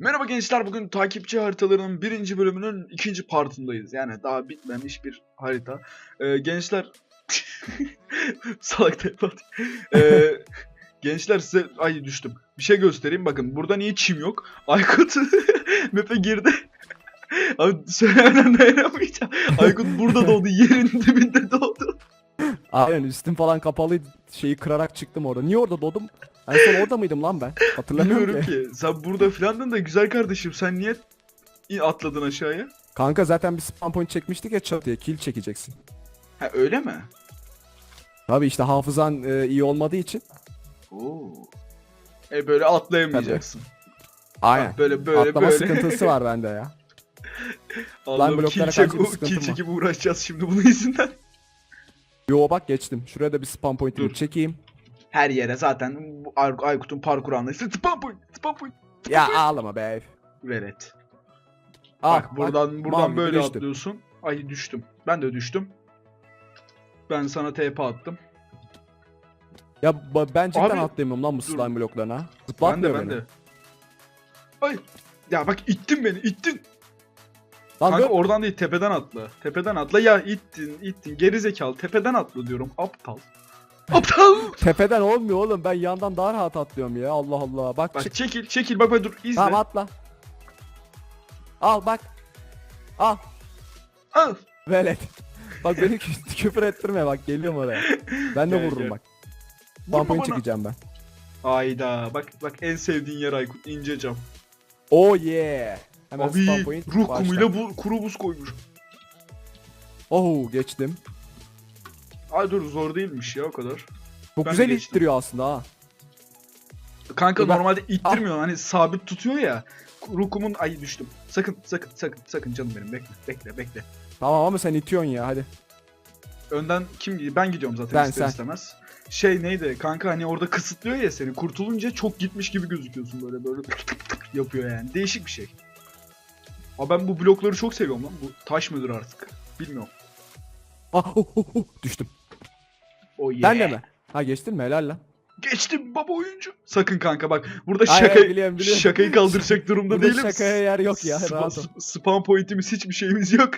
Merhaba gençler bugün takipçi haritalarının birinci bölümünün ikinci partındayız. Yani daha bitmemiş bir harita. Ee, gençler... Salak tepat. Ee, gençler size... Ay düştüm. Bir şey göstereyim bakın. Burada niye çim yok? Aykut map'e girdi. Abi söylemeden dayanamayacağım. Aykut burada doğdu. Yerin dibinde doğdu. Aynen üstüm falan kapalıydı. Şeyi kırarak çıktım orada. Niye orada doğdum? En son orada mıydım lan ben? Hatırlamıyorum Bilmiyorum ki. ki. Sen burada filandın da güzel kardeşim. Sen niye i- atladın aşağıya? Kanka zaten bir spam point çekmiştik ya çatıya. Kill çekeceksin. Ha öyle mi? Tabi işte hafızan e, iyi olmadığı için. Oo. E böyle atlayamayacaksın. Aynen. Bak böyle böyle Atlama böyle. sıkıntısı var bende ya. Allah'ım bloklara kill, çek, karşı bir kill sıkıntım var. çekip uğraşacağız şimdi bunun yüzünden. Yo bak geçtim. Şuraya da bir spam point'imi Dur. çekeyim. Her yere zaten bu Ay- Aykut'un parkur anlayışı. Spam point, spam point. Ya ağlama be. Velet. Al, bak buradan buradan gibi böyle düştüm. atlıyorsun. Ay düştüm. Ben de düştüm. Ben sana TP attım. Ya ba- ben cidden Abi, atlayamıyorum lan bu dur. slime bloklarına. Ben de Zıplatmıyor ben beni. de. Ay. Ya bak ittin beni ittin. Lan Kanka dur. oradan değil tepeden atla. Tepeden atla ya ittin ittin geri zekalı tepeden atla diyorum aptal. Aptal. Tepeden olmuyor oğlum. Ben yandan daha rahat atlıyorum ya. Allah Allah. Bak, Bak çek- çekil çekil bak bak dur izle. Tamam atla. Al bak. Al. Al. Velet. Bak beni kü- küfür ettirme bak geliyorum oraya. Ben de Gel, vururum gel. bak. Bana. çekeceğim ben. Ayda bak bak en sevdiğin yer Aykut ince cam. Oh yeah. Hemen Abi spam point. ruh başla. kumuyla bu kuru buz koymuş. Oh geçtim. Ay dur zor değilmiş ya o kadar. Çok Ben güzel geçtim. ittiriyor aslında ha. Kanka Dur ben- normalde ittirmiyor hani sabit tutuyor ya. Rukumun ay düştüm. Sakın sakın sakın sakın canım benim bekle bekle bekle. Tamam ama sen itiyorsun ya hadi. Önden kim gidiyor? Ben gidiyorum zaten Ben, ister sen. istemez. Şey neydi kanka hani orada kısıtlıyor ya seni. Kurtulunca çok gitmiş gibi gözüküyorsun böyle böyle yapıyor yani. Değişik bir şey. Ama ben bu blokları çok seviyorum lan. Bu taş mıdır artık? Bilmiyorum. Ah oh, oh, oh, düştüm. Oh yeah. Ben de mi? Ha geçtin mi helal lan. Geçtim baba oyuncu. Sakın kanka bak. Burada Ay, şaka biliyorum, biliyorum. şakayı kaldıracak durumda Burada değilim. şakaya yer yok ya Spa- rahat ol. Spam pointimiz hiçbir şeyimiz yok.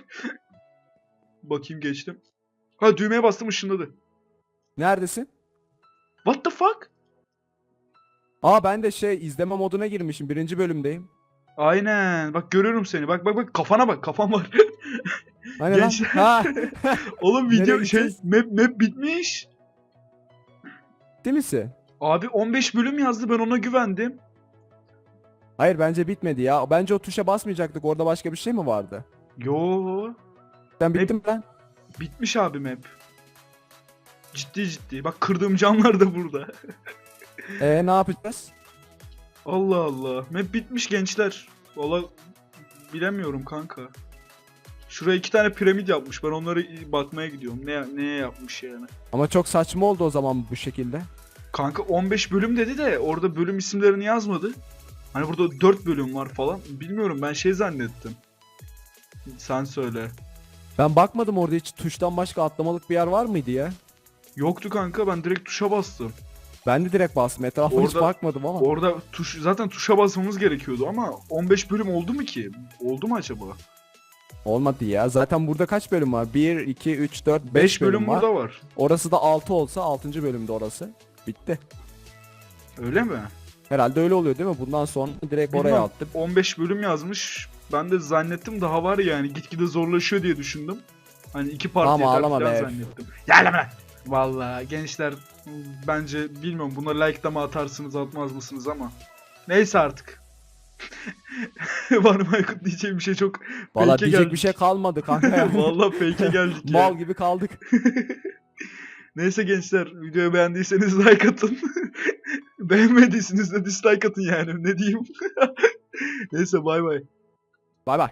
Bakayım geçtim. Ha düğmeye bastım ışınladı. Neredesin? What the fuck? Aa ben de şey izleme moduna girmişim. Birinci bölümdeyim. Aynen. Bak görüyorum seni. Bak bak bak kafana bak. Kafan var. Hani Genç- lan? Ha. Oğlum Nereye video şey gideceğiz? map, map bitmiş. Değil misin? Abi 15 bölüm yazdı ben ona güvendim. Hayır bence bitmedi ya. Bence o tuşa basmayacaktık. Orada başka bir şey mi vardı? Yo Sen bittin mi lan? bitmiş abi map. Ciddi ciddi. Bak kırdığım camlar da burada. Ee ne yapacağız? Allah Allah. Map bitmiş gençler. Valla bilemiyorum kanka. Şuraya iki tane piramit yapmış. Ben onları bakmaya gidiyorum. Ne neye yapmış yani? Ama çok saçma oldu o zaman bu şekilde. Kanka 15 bölüm dedi de orada bölüm isimlerini yazmadı. Hani burada 4 bölüm var falan. Bilmiyorum ben şey zannettim. Sen söyle. Ben bakmadım orada hiç tuştan başka atlamalık bir yer var mıydı ya? Yoktu kanka ben direkt tuşa bastım. Ben de direkt bastım. Etrafa hiç Orada- bakmadım ama. Orada tuş zaten tuşa basmamız gerekiyordu ama 15 bölüm oldu mu ki? Oldu mu acaba? Olmadı ya. Zaten burada kaç bölüm var? 1, 2, 3, 4, 5 5 bölüm, bölüm var. burada var. Orası da 6 olsa 6. bölümde orası. Bitti. Öyle mi? Herhalde öyle oluyor değil mi? Bundan sonra direkt oraya Bilmem. attım. 15 bölüm yazmış. Ben de zannettim daha var yani gitgide zorlaşıyor diye düşündüm. Hani iki parti Ama yeter ağlama be. zannettim. Gelme lan. Valla gençler bence bilmiyorum buna like da mı atarsınız atmaz mısınız ama. Neyse artık. var mı Aykut diyeceğim bir şey çok Valla diyecek geldik. bir şey kalmadı kanka ya. Valla fake'e geldik ya. Mal gibi kaldık. Neyse gençler videoyu beğendiyseniz like atın. Beğenmediyseniz de dislike atın yani ne diyeyim. Neyse bay bay. Bay bay.